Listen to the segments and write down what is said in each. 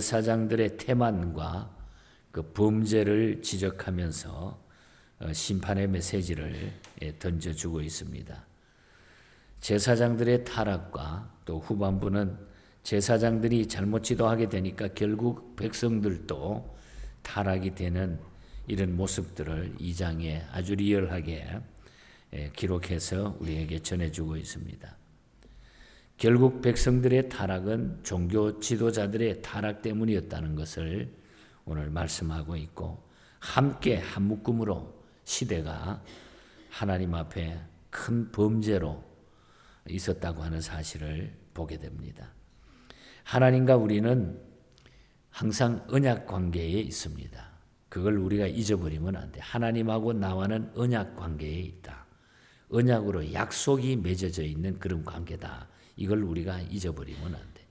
사장들의 태만과 그 범죄를 지적하면서 어, 심판의 메시지를 예, 던져주고 있습니다. 제사장들의 타락과 또 후반부는 제사장들이 잘못 지도하게 되니까 결국 백성들도 타락이 되는 이런 모습들을 이 장에 아주 리얼하게 예, 기록해서 우리에게 전해주고 있습니다. 결국 백성들의 타락은 종교 지도자들의 타락 때문이었다는 것을 오늘 말씀하고 있고 함께 한 묶음으로 시대가 하나님 앞에 큰 범죄로 있었다고 하는 사실을 보게 됩니다. 하나님과 우리는 항상 언약 관계에 있습니다. 그걸 우리가 잊어버리면 안 돼. 하나님하고 나와는 언약 관계에 있다. 언약으로 약속이 맺어져 있는 그런 관계다. 이걸 우리가 잊어버리면 안 돼.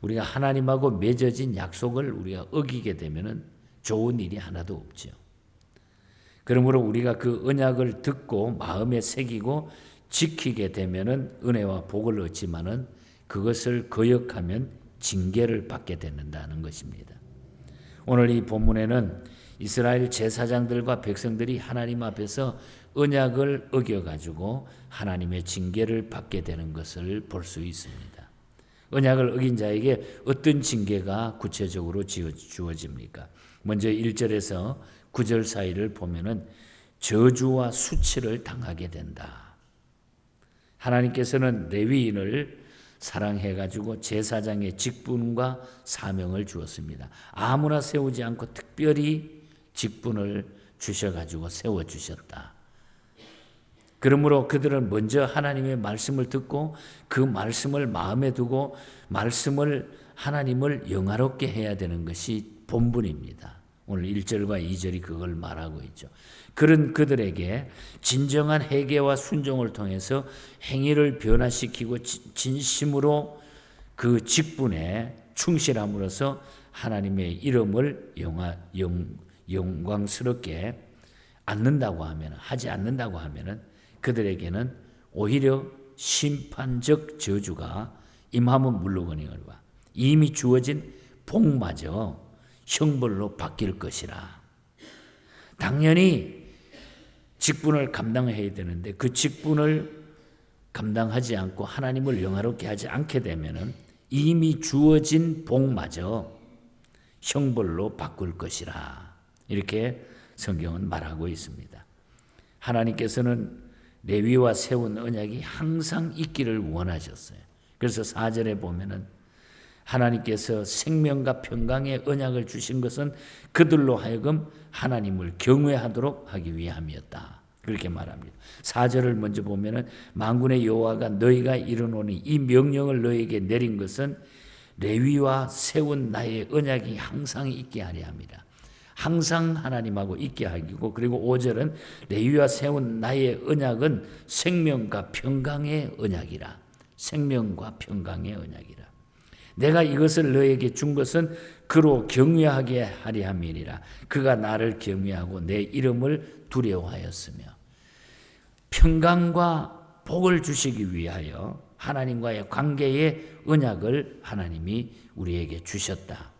우리가 하나님하고 맺어진 약속을 우리가 어기게 되면은 좋은 일이 하나도 없죠. 그러므로 우리가 그 언약을 듣고 마음에 새기고 지키게 되면은 은혜와 복을 얻지만은 그것을 거역하면 징계를 받게 된다는 것입니다. 오늘 이 본문에는 이스라엘 제사장들과 백성들이 하나님 앞에서 언약을 어겨 가지고 하나님의 징계를 받게 되는 것을 볼 수 있습니다. 언약을 어긴 자에게 어떤 징계가 구체적으로 주어집니까? 먼저 1절에서 9절 사이를 보면은 저주와 수치를 당하게 된다. 하나님께서는 레위인을 사랑해 가지고 제사장의 직분과 사명을 주었습니다. 아무나 세우지 않고 특별히 직분을 주셔 가지고 세워 주셨다. 그러므로 그들은 먼저 하나님의 말씀을 듣고 그 말씀을 마음에 두고 말씀을 하나님을 영화롭게 해야 되는 것이 본분입니다. 오늘 1절과 2절이 그걸 말하고 있죠. 그런 그들에게 진정한 회개와 순종을 통해서 행위를 변화시키고 진심으로 그 직분에 충실함으로써 하나님의 이름을 영화, 영, 영광스럽게 않는다고 하면 하지 않는다고 하면은 그들에게는 오히려 심판적 저주가 임하면 물러거니와 이미 주어진 복마저 형벌로 바뀔 것이라. 당연히 직분을 감당해야 되는데 그 직분을 감당하지 않고 하나님을 영화롭게 하지 않게 되면은 이미 주어진 복마저 형벌로 바꿀 것이라. 이렇게 성경은 말하고 있습니다. 하나님께서는 레위와 세운 언약이 항상 있기를 원하셨어요. 그래서 4절에 보면은 하나님께서 생명과 평강의 언약을 주신 것은 그들로 하여금 하나님을 경외하도록 하기 위함이었다. 그렇게 말합니다. 4절을 먼저 보면은 만군의 여호와가 너희가 이르노니 이 명령을 너희에게 내린 것은 레위와 세운 나의 언약이 항상 있게 하려 합니다. 항상 하나님하고 있게 하기고 그리고 5절은 레위와 세운 나의 언약은 생명과 평강의 언약이라. 생명과 평강의 언약이라. 내가 이것을 너에게 준 것은 그로 경외하게 하리 함이니라. 그가 나를 경외하고 내 이름을 두려워하였으며 평강과 복을 주시기 위하여 하나님과의 관계의 언약을 하나님이 우리에게 주셨다.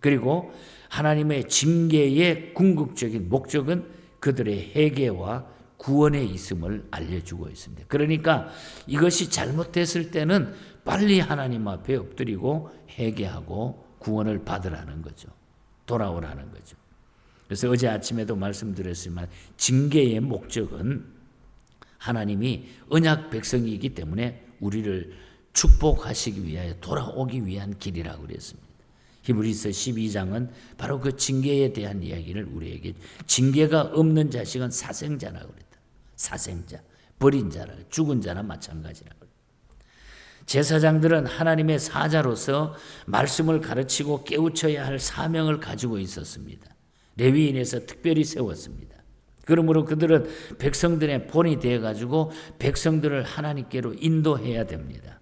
그리고 하나님의 징계의 궁극적인 목적은 그들의 회개와 구원에 있음을 알려주고 있습니다. 그러니까 이것이 잘못됐을 때는 빨리 하나님 앞에 엎드리고 회개하고 구원을 받으라는 거죠. 돌아오라는 거죠. 그래서 어제 아침에도 말씀드렸지만 징계의 목적은 하나님이 언약 백성이기 때문에 우리를 축복하시기 위하여 돌아오기 위한 길이라고 그랬습니다. 히브리서 12장은 바로 그 징계에 대한 이야기를 우리에게 징계가 없는 자식은 사생자라고 그랬다. 사생자, 버린 자라, 죽은 자나 마찬가지라고. 제사장들은 하나님의 사자로서 말씀을 가르치고 깨우쳐야 할 사명을 가지고 있었습니다. 레위인에서 특별히 세웠습니다. 그러므로 그들은 백성들의 본이 되어 가지고 백성들을 하나님께로 인도해야 됩니다.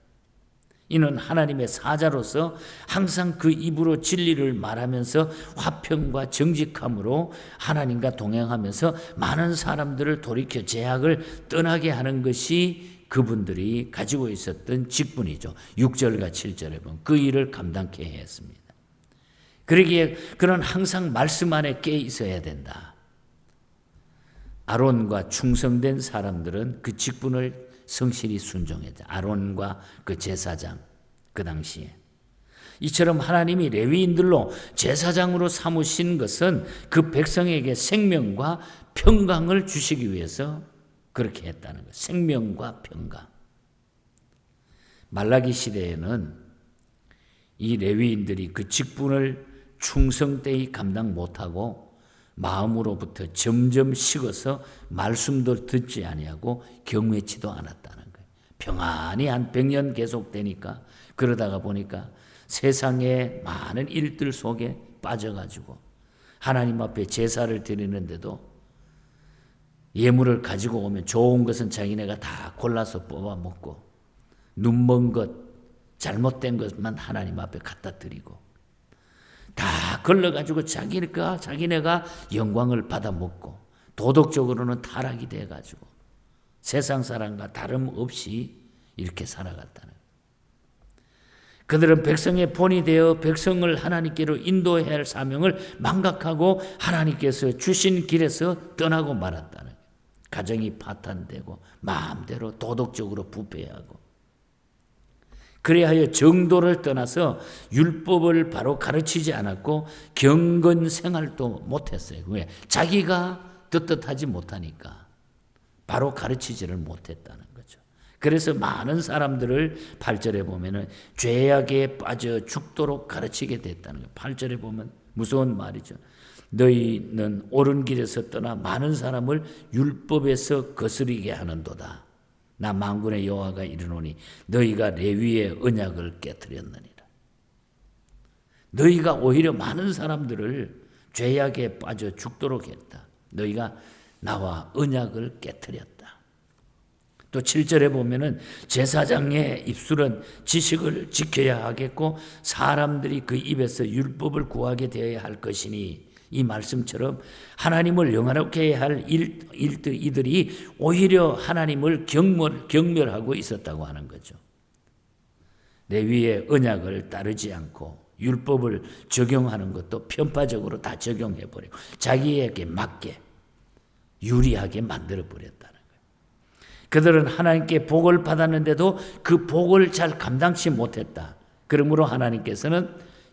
이는 하나님의 사자로서 항상 그 입으로 진리를 말하면서 화평과 정직함으로 하나님과 동행하면서 많은 사람들을 돌이켜 제약을 떠나게 하는 것이 그분들이 가지고 있었던 직분이죠. 6절과 7절에 보면 그 일을 감당케 했습니다. 그러기에 그는 항상 말씀 안에 깨 있어야 된다. 아론과 충성된 사람들은 그 직분을 성실히 순종했다. 아론과 그 제사장 그 당시에 이처럼 하나님이 레위인들로 제사장으로 삼으신 것은 그 백성에게 생명과 평강을 주시기 위해서 그렇게 했다는 것. 생명과 평강. 말라기 시대에는 이 레위인들이 그 직분을 충성되이 감당 못하고 마음으로부터 점점 식어서 말씀도 듣지 아니하고 경외치도 않았다는 거예요. 평안히 한 100년 계속되니까 그러다가 보니까 세상의 많은 일들 속에 빠져가지고 하나님 앞에 제사를 드리는데도 예물을 가지고 오면 좋은 것은 자기네가 다 골라서 뽑아 먹고 눈먼 것, 잘못된 것만 하나님 앞에 갖다 드리고 다 걸러가지고 자기네가 자기네가 영광을 받아 먹고 도덕적으로는 타락이 돼가지고 세상 사람과 다름없이 이렇게 살아갔다는. 그들은 백성의 본이 되어 백성을 하나님께로 인도해야 할 사명을 망각하고 하나님께서 주신 길에서 떠나고 말았다는. 가정이 파탄되고 마음대로 도덕적으로 부패하고 그래하여 정도를 떠나서 율법을 바로 가르치지 않았고 경건 생활도 못했어요. 왜? 자기가 떳떳하지 못하니까 바로 가르치지를 못했다는 거죠. 그래서 많은 사람들을 8절에 보면은 죄악에 빠져 죽도록 가르치게 됐다는 거예요. 8절에 보면 무서운 말이죠. 너희는 옳은 길에서 떠나 많은 사람을 율법에서 거스리게 하는도다. 나 만군의 여호와가 이르노니 너희가 레위의 언약을 깨뜨렸느니라. 너희가 오히려 많은 사람들을 죄악에 빠져 죽도록 했다. 너희가 나와 언약을 깨뜨렸다. 또 7절에 보면은 제사장의 입술은 지식을 지켜야 하겠고 사람들이 그 입에서 율법을 구하게 되어야 할 것이니 이 말씀처럼 하나님을 영화롭게 할 일, 일들 이들이 오히려 하나님을 경멸, 경멸하고 있었다고 하는 거죠. 레위의 언약을 따르지 않고 율법을 적용하는 것도 편파적으로 다 적용해 버리고 자기에게 맞게 유리하게 만들어 버렸다는 거예요. 그들은 하나님께 복을 받았는데도 그 복을 잘 감당치 못했다. 그러므로 하나님께서는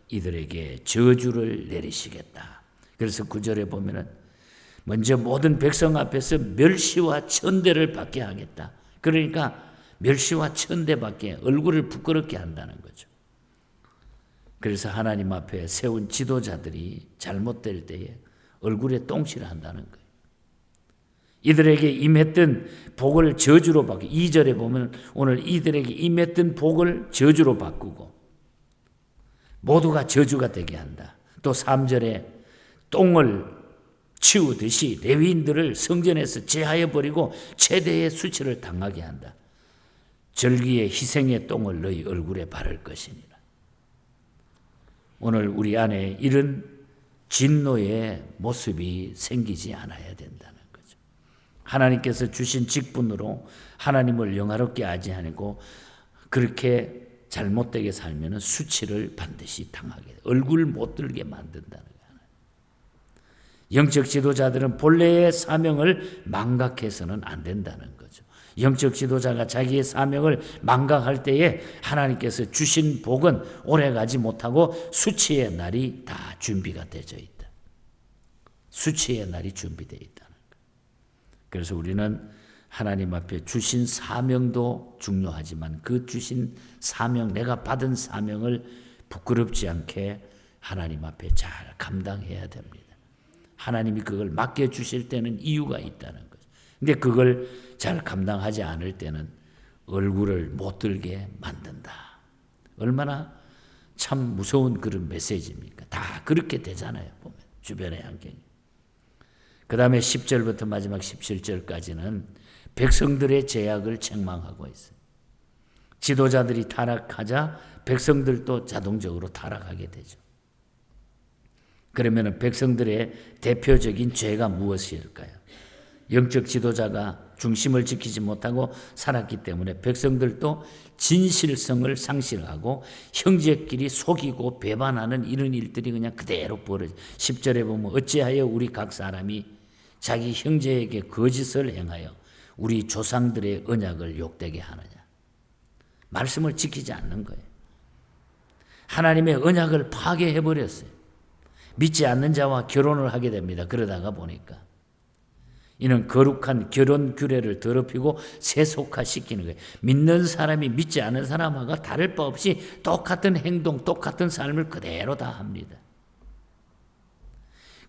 이들에게 저주를 내리시겠다. 그래서 구절에 보면은 먼저 모든 백성 앞에서 멸시와 천대를 받게 하겠다. 그러니까 멸시와 천대밖에 얼굴을 부끄럽게 한다는 거죠. 그래서 하나님 앞에 세운 지도자들이 잘못될 때에 얼굴에 똥칠을 한다는 거예요. 이들에게 임했던 복을 저주로 바꾸 2절에 보면 오늘 이들에게 임했던 복을 저주로 바꾸고 모두가 저주가 되게 한다. 또 3절에 똥을 치우듯이 레위인들을 성전에서 제하여 버리고 최대의 수치를 당하게 한다. 절기의 희생의 똥을 너희 얼굴에 바를 것이니라. 오늘 우리 안에 이런 진노의 모습이 생기지 않아야 된다는 거죠. 하나님께서 주신 직분으로 하나님을 영화롭게 하지 않고 그렇게 잘못되게 살면 수치를 반드시 당하게 얼굴 못 들게 만든다는 영적 지도자들은 본래의 사명을 망각해서는 안 된다는 거죠. 영적 지도자가 자기의 사명을 망각할 때에 하나님께서 주신 복은 오래가지 못하고 수치의 날이 다 준비가 되어 있다. 수치의 날이 준비되어 있다는 거. 그래서 우리는 하나님 앞에 주신 사명도 중요하지만 그 주신 사명, 내가 받은 사명을 부끄럽지 않게 하나님 앞에 잘 감당해야 됩니다. 하나님이 그걸 맡겨 주실 때는 이유가 있다는 거죠. 근데 그걸 잘 감당하지 않을 때는 얼굴을 못 들게 만든다. 얼마나 참 무서운 그런 메시지입니까? 다 그렇게 되잖아요. 보면 주변의 환경이. 그 다음에 10절부터 마지막 17절까지는 백성들의 제약을 책망하고 있어요. 지도자들이 타락하자 백성들도 자동적으로 타락하게 되죠. 그러면 백성들의 대표적인 죄가 무엇일까요? 영적 지도자가 중심을 지키지 못하고 살았기 때문에 백성들도 진실성을 상실하고 형제끼리 속이고 배반하는 이런 일들이 그냥 그대로 벌어져. 10절에 보면 어찌하여 우리 각 사람이 자기 형제에게 거짓을 행하여 우리 조상들의 언약을 욕되게 하느냐. 말씀을 지키지 않는 거예요. 하나님의 언약을 파괴해 버렸어요. 믿지 않는 자와 결혼을 하게 됩니다. 그러다가 보니까 이는 거룩한 결혼 규례를 더럽히고 세속화시키는 거예요. 믿는 사람이 믿지 않은 사람하고 다를 바 없이 똑같은 행동, 똑같은 삶을 그대로 다 합니다.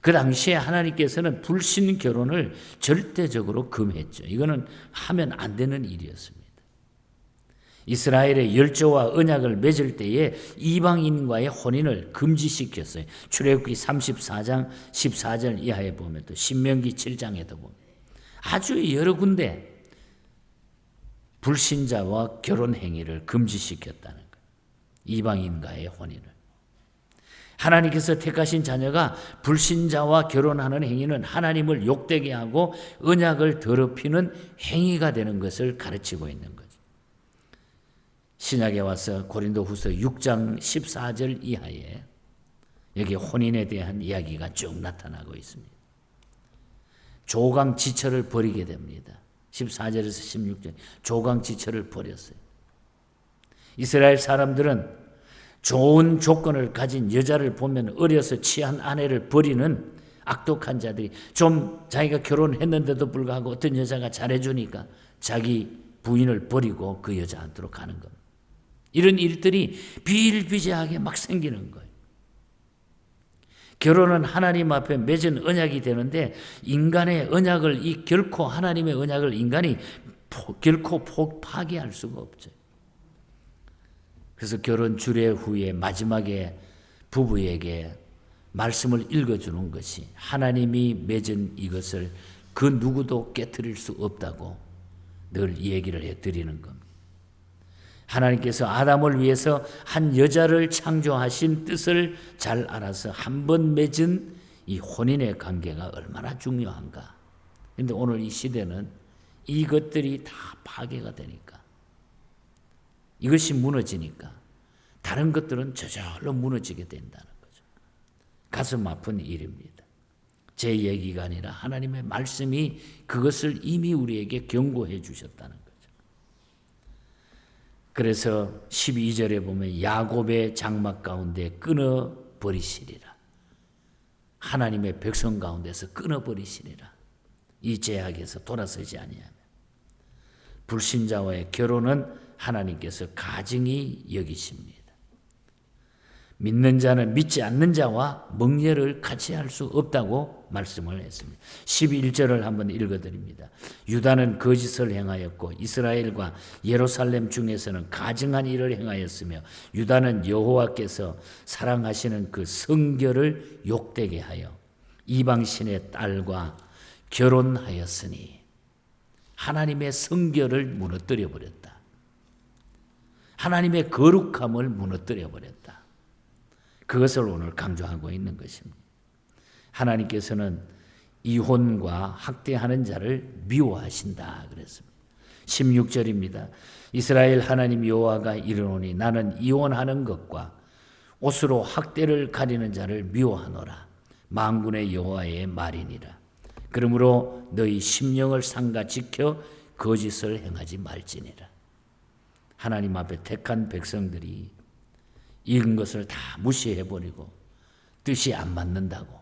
그 당시에 하나님께서는 불신 결혼을 절대적으로 금했죠. 이거는 하면 안 되는 일이었습니다. 이스라엘의 열조와 언약을 맺을 때에 이방인과의 혼인을 금지시켰어요. 출애굽기 34장 14절 이하에 보면 또 신명기 7장에도 보면 아주 여러 군데 불신자와 결혼 행위를 금지시켰다는 거예요. 이방인과의 혼인을. 하나님께서 택하신 자녀가 불신자와 결혼하는 행위는 하나님을 욕되게 하고 언약을 더럽히는 행위가 되는 것을 가르치고 있는 거죠. 신약에 와서 고린도 후서 6장 14절 이하에 여기 혼인에 대한 이야기가 쭉 나타나고 있습니다. 조강 지처를 버리게 됩니다. 14절에서 16절. 조강 지처를 버렸어요. 이스라엘 사람들은 좋은 조건을 가진 여자를 보면 어려서 취한 아내를 버리는 악독한 자들이 좀 자기가 결혼했는데도 불구하고 어떤 여자가 잘해주니까 자기 부인을 버리고 그 여자한테로 가는 겁니다. 이런 일들이 비일비재하게 막 생기는 거예요. 결혼은 하나님 앞에 맺은 언약이 되는데 인간의 언약을 이 결코 하나님의 언약을 인간이 포, 결코 포, 파괴할 수가 없죠. 그래서 결혼 주례 후에 마지막에 부부에게 말씀을 읽어주는 것이 하나님이 맺은 이것을 그 누구도 깨뜨릴 수 없다고 늘 얘기를 해드리는 겁니다. 하나님께서 아담을 위해서 한 여자를 창조하신 뜻을 잘 알아서 한 번 맺은 이 혼인의 관계가 얼마나 중요한가. 근데 오늘 이 시대는 이것들이 다 파괴가 되니까. 이것이 무너지니까 다른 것들은 저절로 무너지게 된다는 거죠. 가슴 아픈 일입니다. 제 얘기가 아니라 하나님의 말씀이 그것을 이미 우리에게 경고해 주셨다는. 그래서 12절에 보면 야곱의 장막 가운데 끊어 버리시리라. 하나님의 백성 가운데서 끊어 버리시리라. 이 제약에서 돌아서지 아니하면 불신자와의 결혼은 하나님께서 가증히 여기십니다. 믿는 자는 믿지 않는 자와盟예를 같이 할 수 없다고 말씀을 했습니다. 11절을 한번 읽어드립니다. 유다는 거짓을 행하였고 이스라엘과 예루살렘 중에서는 가증한 일을 행하였으며 유다는 여호와께서 사랑하시는 그 성결을 욕되게 하여 이방신의 딸과 결혼하였으니 하나님의 성결을 무너뜨려 버렸다. 하나님의 거룩함을 무너뜨려 버렸다. 그것을 오늘 강조하고 있는 것입니다. 하나님께서는 이혼과 학대하는 자를 미워하신다 그랬습니다. 16절입니다. 이스라엘 하나님 여호와가 이르노니 나는 이혼하는 것과 옷으로 학대를 가리는 자를 미워하노라. 만군의 여호와의 말이니라. 그러므로 너희 심령을 상가 지켜 거짓을 행하지 말지니라. 하나님 앞에 택한 백성들이 익은 것을 다 무시해버리고 뜻이 안 맞는다고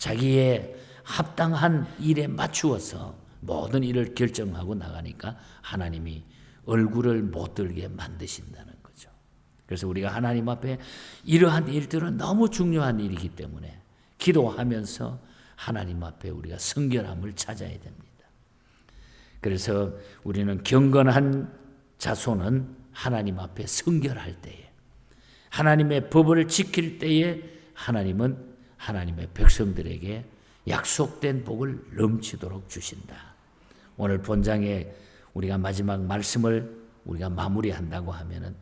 자기의 합당한 일에 맞추어서 모든 일을 결정하고 나가니까 하나님이 얼굴을 못 들게 만드신다는 거죠. 그래서 우리가 하나님 앞에 이러한 일들은 너무 중요한 일이기 때문에 기도하면서 하나님 앞에 우리가 성결함을 찾아야 됩니다. 그래서 우리는 경건한 자손은 하나님 앞에 성결할 때에 하나님의 법을 지킬 때에 하나님은 하나님의 백성들에게 약속된 복을 넘치도록 주신다. 오늘 본장에 우리가 마지막 말씀을 우리가 마무리한다고 하면은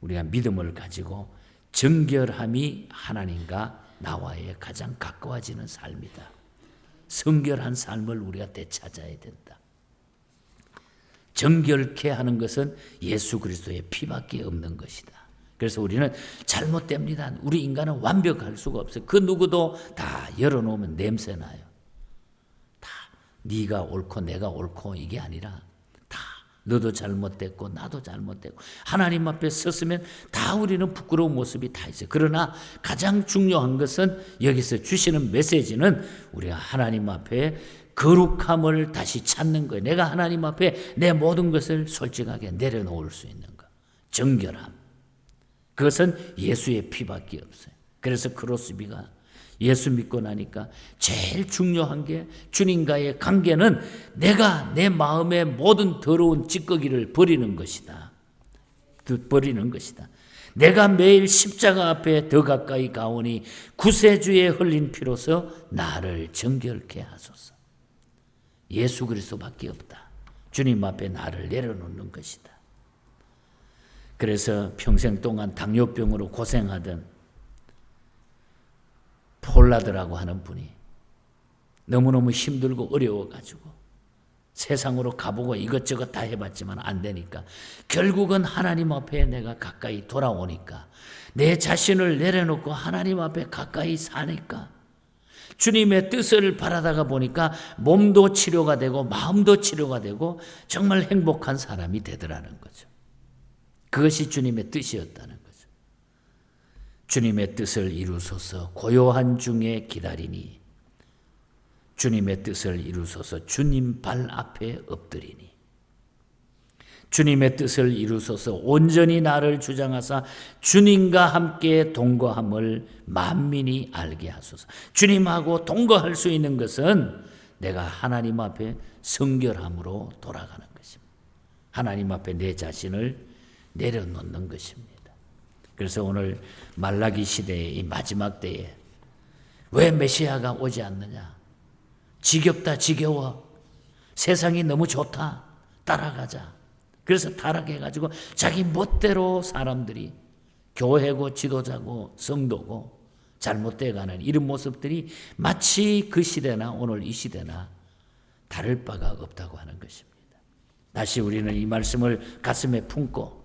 우리가 믿음을 가지고 정결함이 하나님과 나와의 가장 가까워지는 삶이다. 성결한 삶을 우리가 되찾아야 된다. 정결케 하는 것은 예수 그리스도의 피밖에 없는 것이다. 그래서 우리는 잘못됩니다. 우리 인간은 완벽할 수가 없어요. 그 누구도 다 열어놓으면 냄새 나요. 다 네가 옳고 내가 옳고 이게 아니라 다 너도 잘못됐고 나도 잘못됐고 하나님 앞에 섰으면 다 우리는 부끄러운 모습이 다 있어요. 그러나 가장 중요한 것은 여기서 주시는 메시지는 우리가 하나님 앞에 거룩함을 다시 찾는 거예요. 내가 하나님 앞에 내 모든 것을 솔직하게 내려놓을 수 있는 거. 정결함. 그것은 예수의 피밖에 없어요. 그래서 크로스비가 예수 믿고 나니까 제일 중요한 게 주님과의 관계는 내가 내 마음의 모든 더러운 찌꺼기를 버리는 것이다. 버리는 것이다. 내가 매일 십자가 앞에 더 가까이 가오니 구세주의 흘린 피로서 나를 정결케 하소서. 예수 그리스도밖에 없다. 주님 앞에 나를 내려놓는 것이다. 그래서 평생 동안 당뇨병으로 고생하던 폴라드라고 하는 분이 너무너무 힘들고 어려워가지고 세상으로 가보고 이것저것 다 해봤지만 안 되니까 결국은 하나님 앞에 내가 가까이 돌아오니까 내 자신을 내려놓고 하나님 앞에 가까이 사니까 주님의 뜻을 바라다가 보니까 몸도 치료가 되고 마음도 치료가 되고 정말 행복한 사람이 되더라는 거죠. 그것이 주님의 뜻이었다는 거죠. 주님의 뜻을 이루소서 고요한 중에 기다리니 주님의 뜻을 이루소서 주님 발 앞에 엎드리니 주님의 뜻을 이루소서 온전히 나를 주장하사 주님과 함께 동거함을 만민이 알게 하소서. 주님하고 동거할 수 있는 것은 내가 하나님 앞에 성결함으로 돌아가는 것입니다. 하나님 앞에 내 자신을 내려놓는 것입니다. 그래서 오늘 말라기 시대의 이 마지막 때에 왜 메시아가 오지 않느냐? 지겹다, 지겨워. 세상이 너무 좋다. 따라가자. 그래서 타락해가지고 자기 멋대로 사람들이 교회고 지도자고 성도고 잘못돼가는 이런 모습들이 마치 그 시대나 오늘 이 시대나 다를 바가 없다고 하는 것입니다. 다시 우리는 이 말씀을 가슴에 품고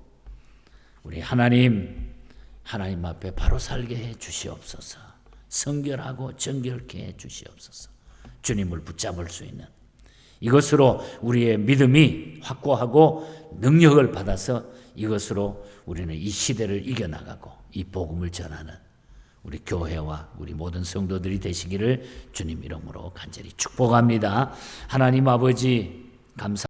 우리 하나님 하나님 앞에 바로 살게 해 주시옵소서. 성결하고 정결케 해 주시옵소서. 주님을 붙잡을 수 있는 이것으로 우리의 믿음이 확고하고 능력을 받아서 이것으로 우리는 이 시대를 이겨나가고 이 복음을 전하는 우리 교회와 우리 모든 성도들이 되시기를 주님 이름으로 간절히 축복합니다. 하나님 아버지 감사